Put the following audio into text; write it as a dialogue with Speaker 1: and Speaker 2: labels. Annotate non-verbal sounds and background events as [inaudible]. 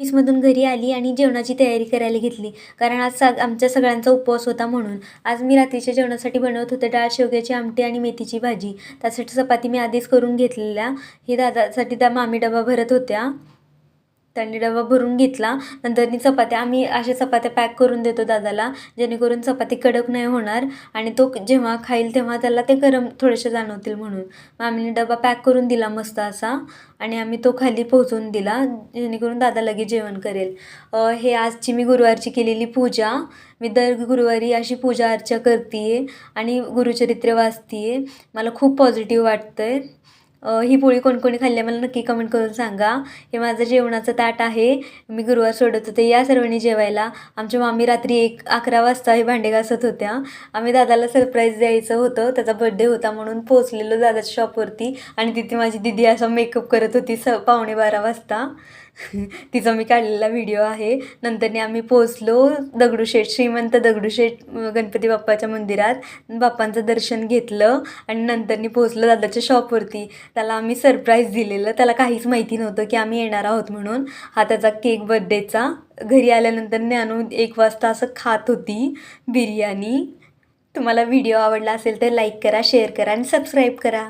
Speaker 1: ऑफिसमधून घरी आली आणि जेवणाची तयारी करायला घेतली. कारण आज सग आमच्या सगळ्यांचा उपवास होता म्हणून. आज मी रात्रीच्या जेवणासाठी बनवत होते डाळ शेवग्याची आमटी आणि मेथीची भाजी. त्यासाठी चपाती मी आधीच करून घेतलेल्या. हे दादासाठी त्या मामी डबा भरत होत्या. त्यांनी डबा भरून घेतला. नंतरनी चपात्या आम्ही अशा चपात्या पॅक करून देतो दादाला जेणेकरून चपाती कडक नाही होणार आणि तो जेव्हा खाईल तेव्हा त्याला ते गरम थोडेसे जाणवतील म्हणून. मामीने डबा पॅक करून दिला मस्त असा आणि आम्ही तो खाली पोहोचवून दिला जेणेकरून दादा लगेच जेवण करेल. हे आजची मी गुरुवारची केलेली पूजा. मी दर गुरुवारी अशी पूजा अर्चा करते आणि गुरुचरित्र वाचते मला खूप पॉझिटिव्ह वाटतं आहे ही पोळी कोण कोणी खाल्ली आहे मला नक्की कमेंट करून सांगा. हे माझं जेवणाचं ताट आहे. मी गुरुवार सोडत होते. या सर्वांनी जेवायला आमच्या मामी रात्री एक अकरा वाजता हे भांडे घासत होत्या. आम्ही दादाला सरप्राईज द्यायचं होतं. त्याचा बड्डे होता म्हणून पोचलेलो दादाच्या शॉपवरती आणि तिथे माझी दिदी असा मेकअप करत होती स पावणे बारा वाजता. [laughs] तिचा मी काढलेला व्हिडिओ आहे. नंतरने आम्ही पोचलो दगडूशेठ श्रीमंत दगडूशेठ गणपती बाप्पाच्या मंदिरात. बाप्पांचं दर्शन घेतलं आणि नंतरनी पोचलो दादाच्या शॉपवरती त्याला आम्ही सरप्राईज दिलेलं. त्याला काहीच माहिती नव्हतं की आम्ही येणार आहोत म्हणून. हा त्याचा केक बड्डेचा घरी आल्यानंतर ज्ञानू एक वाजता असं खात होती बिर्याणी. तुम्हाला व्हिडिओ आवडला असेल तर लाईक करा शेअर करा आणि सबस्क्राईब करा.